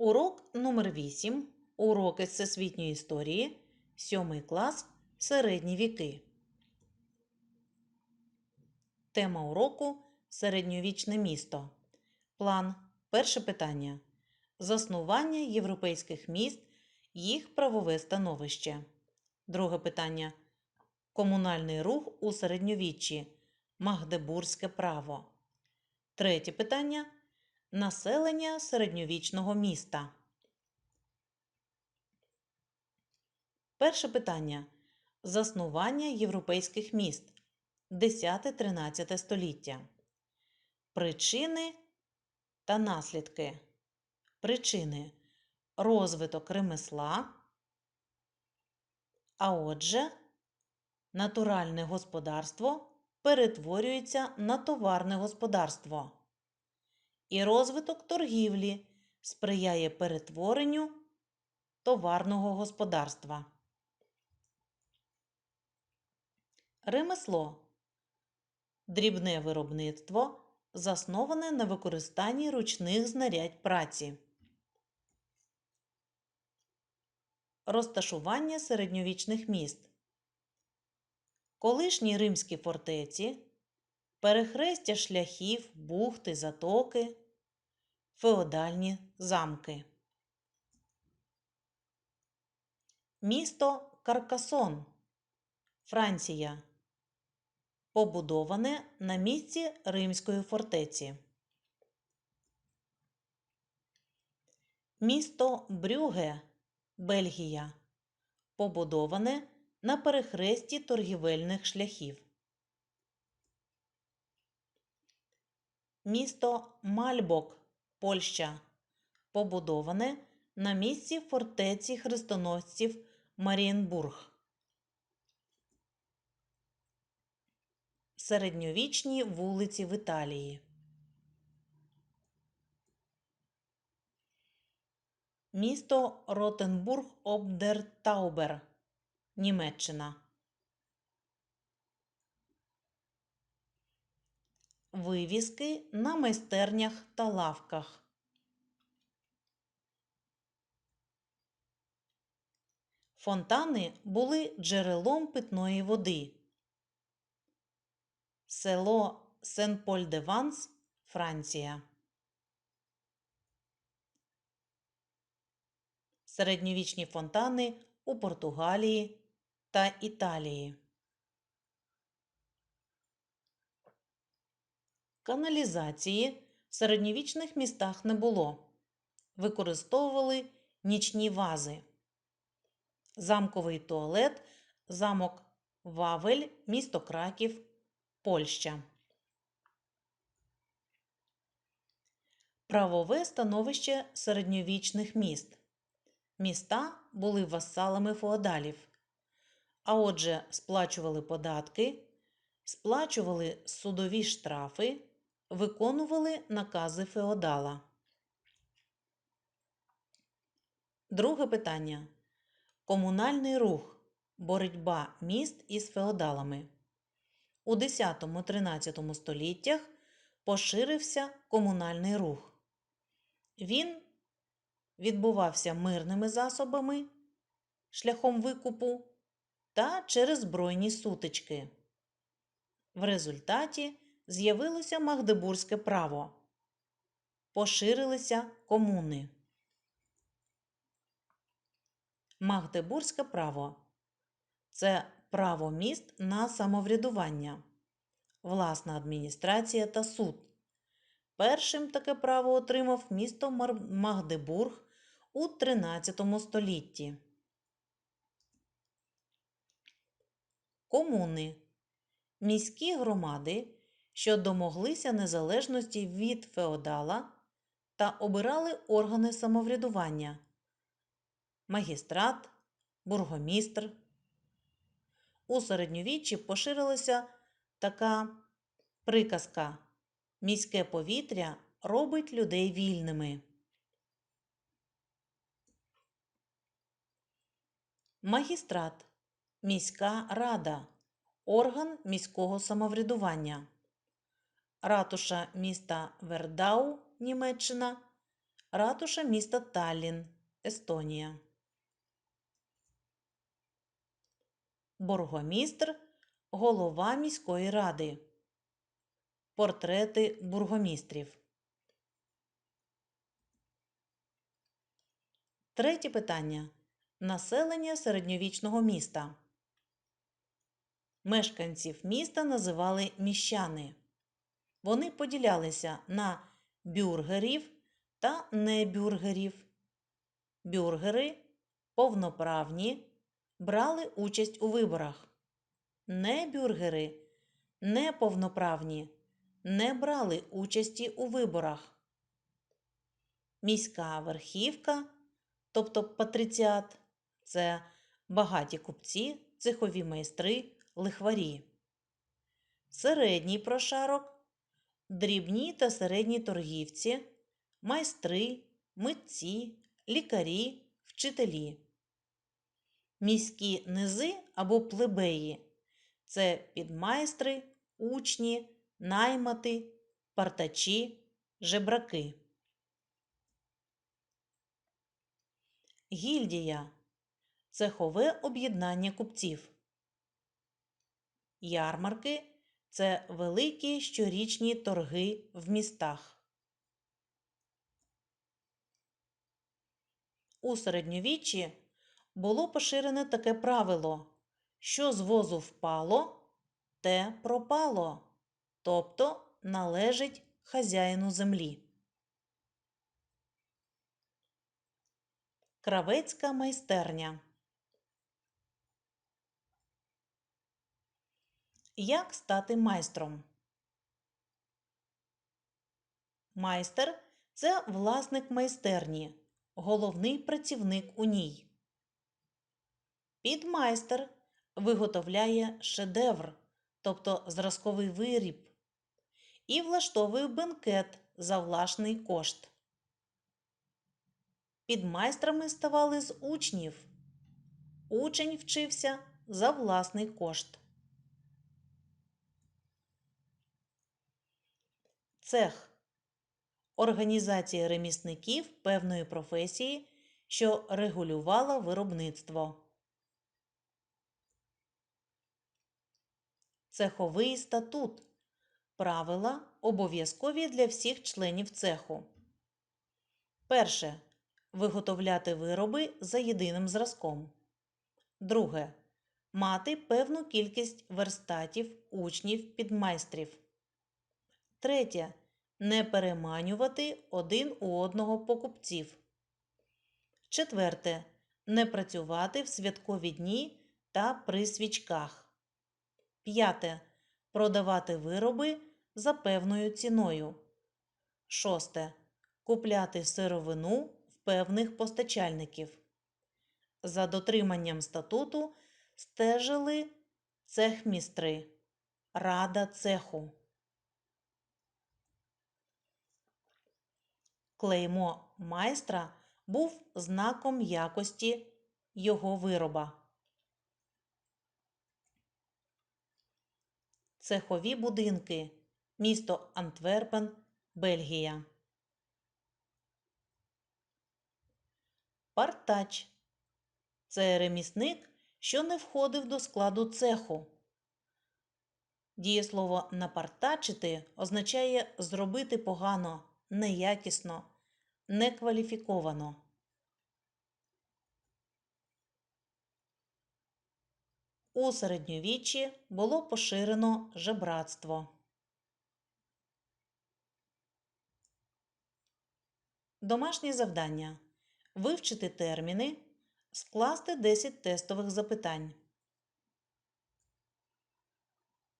Урок номер 8. Уроки всесвітньої історії. 7 клас. Середні віки. Тема уроку Середньовічне місто. План. Перше питання. Заснування європейських міст, їх правове становище. Друге питання. Комунальний рух у середньовіччі. Магдебурзьке право. Третє питання. Населення середньовічного міста. Перше питання. Заснування європейських міст. 10-13 століття. Причини та наслідки. Причини. Розвиток ремесла. А отже, натуральне господарство перетворюється на товарне господарство. І розвиток торгівлі сприяє перетворенню товарного господарства. Ремесло дрібне виробництво, засноване на використанні ручних знарядь праці. Розташування середньовічних міст. Колишні римські фортеці, перехрестя шляхів, бухти, затоки, феодальні замки. Місто Каркасон, Франція. Побудоване на місці римської фортеці. Місто Брюге, Бельгія. Побудоване на перехресті торгівельних шляхів. Місто Мальбок, Польща. Побудоване на місці фортеці хрестоносців Марієнбург. Середньовічні вулиці в Італії. Місто Ротенбург об Таубер, Німеччина. Вивіски на майстернях та лавках. Фонтани були джерелом питної води. Село Сен-Поль-де-Ванс, Франція. Середньовічні фонтани у Португалії та Італії. Каналізації в середньовічних містах не було. Використовували нічні вази. Замковий туалет, замок Вавель, місто Краків, Польща. Правове становище середньовічних міст. Міста були васалами феодалів, а отже, сплачували податки, сплачували судові штрафи, виконували накази феодала. Друге питання. Комунальний рух. Боротьба міст із феодалами. У 10-13 століттях поширився комунальний рух. Він відбувався мирними засобами, шляхом викупу та через збройні сутички. В результаті з'явилося Магдебурзьке право. Поширилися комуни. Магдебурзьке право це право міст на самоврядування, власна адміністрація та суд. Першим таке право отримав місто Магдебург у 13 столітті. Комуни міські громади, що домоглися незалежності від феодала та обирали органи самоврядування магістрат, бургомістр. У середньовіччі поширилася така приказка Міське повітря робить людей вільними. Магістрат міська рада, орган міського самоврядування. Ратуша міста Вердау, Німеччина, ратуша міста Таллін, Естонія. Бургомістр голова міської ради. Портрети бургомістрів. Третє питання. Населення середньовічного міста. Мешканців міста називали міщани. Вони поділялися на бюргерів та небюргерів. Бюргери повноправні брали участь у виборах. Небюргери неповноправні не брали участі у виборах. Міська верхівка, тобто патриціат, це багаті купці, цехові майстри, лихварі. Середній прошарок дрібні та середні торгівці, майстри, митці, лікарі, вчителі. Міські низи або плебеї це підмайстри, учні, наймати, партачі, жебраки. Гільдія цехове об'єднання купців. Ярмарки це великі щорічні торги в містах. У середньовіччі було поширене таке правило, що з возу впало, те пропало, тобто належить хазяїну землі. Кравецька майстерня. Як стати майстром? Майстер це власник майстерні, головний працівник у ній. Підмайстер виготовляє шедевр, тобто зразковий виріб, і влаштовує бенкет за власний кошт. Підмайстрами ставали з учнів. Учень вчився за власний кошт. Цех організація ремісників певної професії, що регулювала виробництво. Цеховий статут. Правила обов'язкові для всіх членів цеху. Перше. Виготовляти вироби за єдиним зразком. Друге. Мати певну кількість верстатів, учнів, підмайстрів. Третє. Не переманювати один у одного покупців. Четверте. Не працювати в святкові дні та при свічках. П'яте. Продавати вироби за певною ціною. Шосте. Купляти сировину в певних постачальників. За дотриманням статуту стежили цехмістри. Рада цеху. Клеймо майстра був знаком якості його вироба. Цехові будинки. Місто Антверпен, Бельгія. Партач. Це ремісник, що не входив до складу цеху. Дієслово напартачити означає зробити погано, неякісно, некваліфіковано. У середньовіччі було поширено жебратство. Домашнє завдання. Вивчити терміни, скласти 10 тестових запитань.